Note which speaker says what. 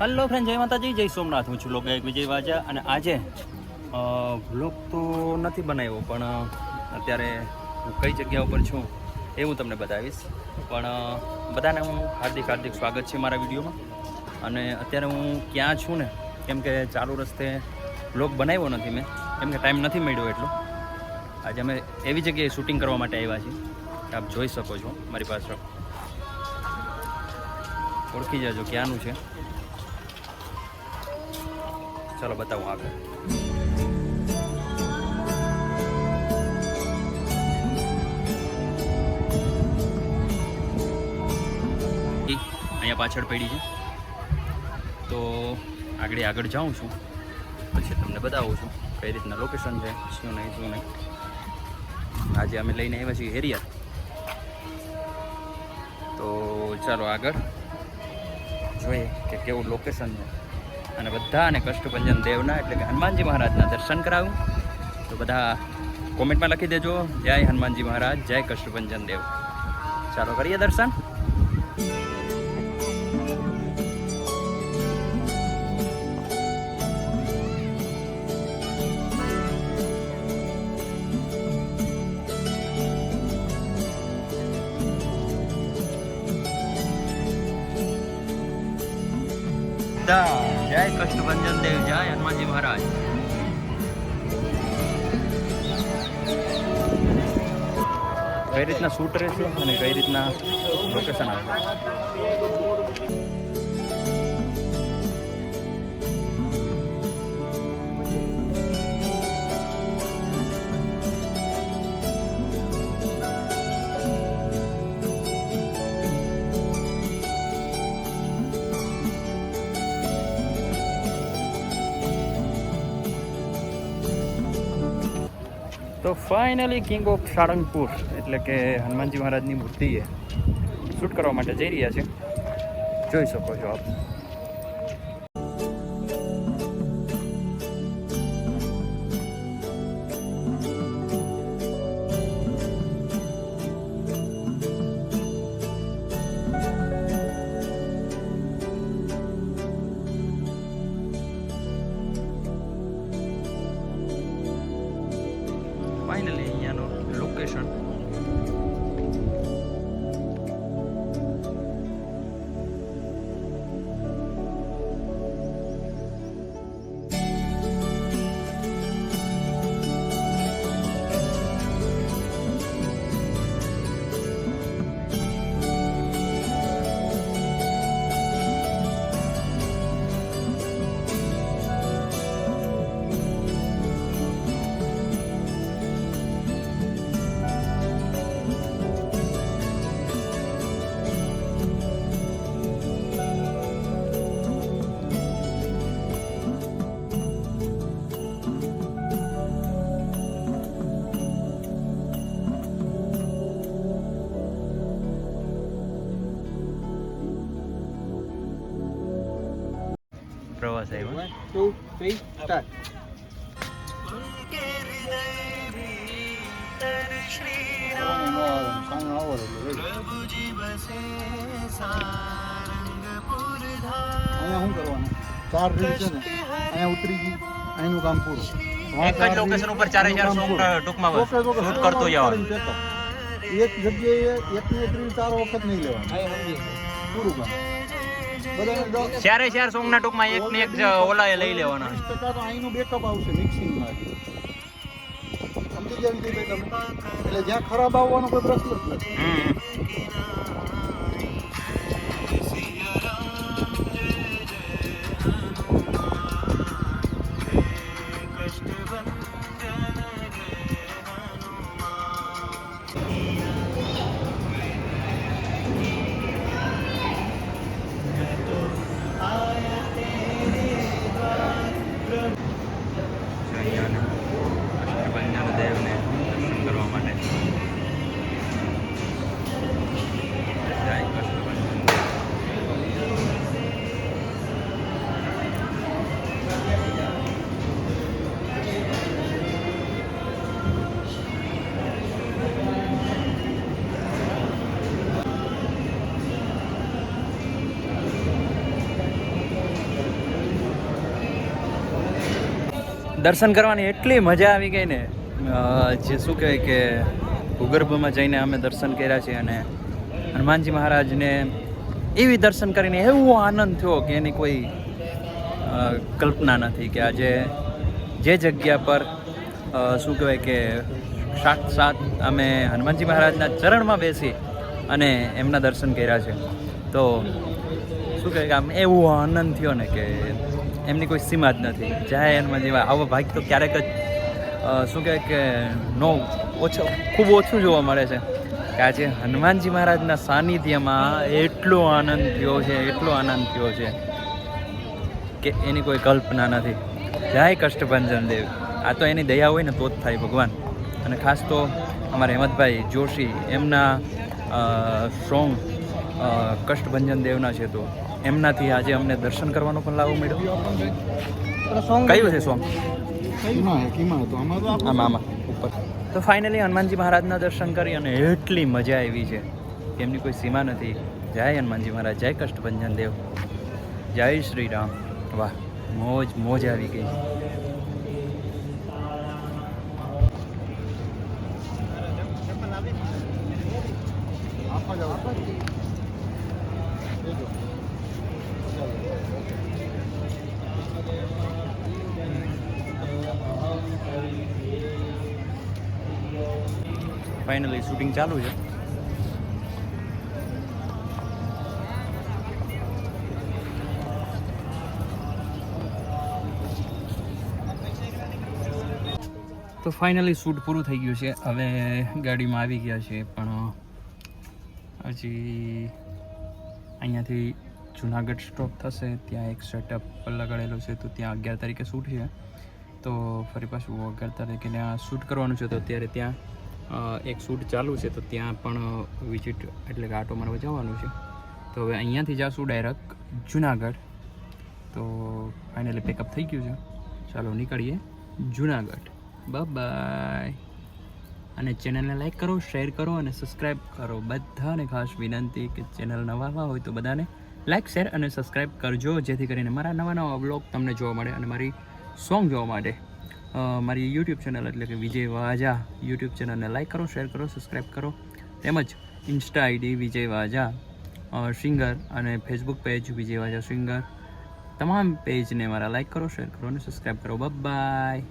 Speaker 1: Hello friend જય માતાજી, જય સોમનાથ. હું છું લોકાયક વિજય વાજા અને આજે વ્લોગ તો નથી બનાવ્યો, પણ અત્યારે હું કઈ જગ્યા ઉપર છું એ હું તમને બતાવીશ. પણ બધાને હું હાર્દિક હાર્દિક સ્વાગત છે મારા વિડીયોમાં. અને અત્યારે હું ક્યાં છું ને, કેમ કે ચાલુ રસ્તે વ્લોગ બનાવ્યો નથી મેં. કેમ કે ટાઈમ નથી મળ્યો એટલો. આજે અમે એવી જગ્યાએ શૂટિંગ કરવા માટે આવ્યા છીએ. આપ જોઈ શકો છો, મારી પાછળ. ઓળખી જજો, ક્યાંનું છે. ચાલો બતાવું આગળ. અહીંયા પાછળ પડી છે. તો આગળ આગળ જાઉં છું. પછી તમને બતાવું છું કઈ રીતના લોકેશન છે, શું નહીં શું નહીં. આજે અમે લઈને આવ્યા છીએ હેરિયા તો ચાલો આગળ જોઈએ કે કેવું લોકેશન છે. અને બધાને કષ્ટભંજન દેવના, એટલે કે હનુમાનજી મહારાજના દર્શન કરાવું. તો બધા કોમેન્ટમાં લખી દેજો. જય હનુમાનજી મહારાજ, જય કષ્ટભંજન દેવ. ચાલો કરીએ દર્શન. બધા. જય કષ્ટભંજન દેવ, જય હનુમાનજી મહારાજ. કઈ રીતના શૂટ રહેશે અને કઈ રીતના લોકેશન આવશે તો ફાઇનલી કિંગ ઓફ સાળંગપુર એટલે કે હનુમાનજી મહારાજની મૂર્તિએ શૂટ કરવા માટે જઈ રહ્યા છે. જોઈ શકો છો આપ. પ્રવાસ
Speaker 2: સાહેબ. અહીંયા શું કરવાનું? ચાર રીલ છે ને અહીંયા ઉતરી ગઈ અહીંનું કામ પૂરું.
Speaker 1: એક જ ઉપર ચારે ટૂંકમાં કરતો જવાનું.
Speaker 2: એક જગ્યાએ એકની એક રીલ ચાર વખત નહીં લેવાનું. પૂરું કામ.
Speaker 1: ચારે ચાર સોંગના ટૂંકમાં એક ને એક ઓલા લઈ લેવાના.
Speaker 2: તો અહીંનું બેકઅપ આવશે મિક્સિંગમાં સમજી ગયા એટલે જ્યાં ખરાબ આવવાનો કોઈ પ્રશ્ન જ નથી.
Speaker 1: દર્શન કરવાની એટલી મજા આવી ગઈ ને. જે શું કહેવાય કે ભૂગર્ભમાં જઈને અમે દર્શન કર્યા છે અને હનુમાનજી મહારાજને એવી દર્શન કરીને એવો આનંદ થયો કે એની કોઈ કલ્પના નથી કે આજે જે જગ્યા પર શું કહેવાય કે સાક્ષાત અમે હનુમાનજી મહારાજના ચરણમાં બેસી અને એમના દર્શન કર્યા છે. તો શું કહે કે આમ એવો આનંદ થયો ને કે એમની કોઈ સીમા જ નથી. જય હનુમાનજી જેવા આવો ભાગ તો ક્યારેક જ શું કહે કે, નો ઓછો, ખૂબ ઓછું જોવા મળે છે. કે આજે હનુમાનજી મહારાજના સાનિધ્યમાં એટલો આનંદ થયો છે, એટલો આનંદ થયો છે કે એની કોઈ કલ્પના નથી. જય કષ્ટભંજન દેવ. આ તો એની દયા હોય ને તો જ થાય ભગવાન. અને ખાસ તો અમારા હેમંતભાઈ જોશી, એમના સોંગ કષ્ટભંજન દેવના છે તો. એમનાથી આજે અમને દર્શન કરવાનો પણ લાવો મળ્યો. કયું છે સોંગ
Speaker 2: કીમાં હે, આમાં તો
Speaker 1: આમાં આમાં ઉપર. તો ફાઇનલી હનુમાનજી મહારાજના દર્શન કરી અને એટલી મજા આવી છે. એમની કોઈ સીમા નથી. જય હનુમાનજી મહારાજ જય કષ્ટભંજન દેવ. જય શ્રી રામ. વાહ મોજ મોજ આવી ગઈ. ફાઇનલી શૂટિંગ ચાલુ છે. તો ફાઇનલી શૂટ પૂરું થઈ ગયું છે. હવે ગાડીમાં આવી ગયા છે, પણ હજી અહીંયાથી જુનાગઢ સ્ટોપ થશે, ત્યાં એક સેટઅપ લગાડેલો છે, તો ત્યાં અગિયાર તારીખે શૂટ છે. તો ફરી પાછું અગિયાર તારીખે ત્યાં શૂટ કરવાનું છે, તો અત્યારે ત્યાં એક શૂટ ચાલુ છે તો ત્યાં પણ વિઝિટ એટલે કે આટો મારવા જવાનું છે. તો હવે અહીંયાથી જાશું ડાયરેક્ટ જુનાગઢ. તો ફાઇનલી પેકઅપ થઈ ગયું છે. ચાલો નીકળીએ જુનાગઢ. બાય અને ચેનલને લાઈક કરો શેર કરો અને સબસ્ક્રાઈબ કરો. બધાને ખાસ વિનંતી કે ચેનલ નવા હોય તો બધાને લાઈક શેર અને સબસ્ક્રાઈબ કરજો, જેથી કરીને મારા નવા નવા બ્લોગ તમને જોવા મળે અને મારી સોંગ જોવા માટે મારી યુટ્યુબ ચેનલ એટલે કે વિજય વાજા યુટ્યુબ ચેનલને લાઈક કરો શેર કરો સબસ્ક્રાઈબ કરો. તેમજ Insta ID Vijay Vaja singer અને Facebook page Vijay Vaja singer તમામ પેજને મારા લાઈક કરો શેર કરો અને સબસ્ક્રાઈબ કરો. બાય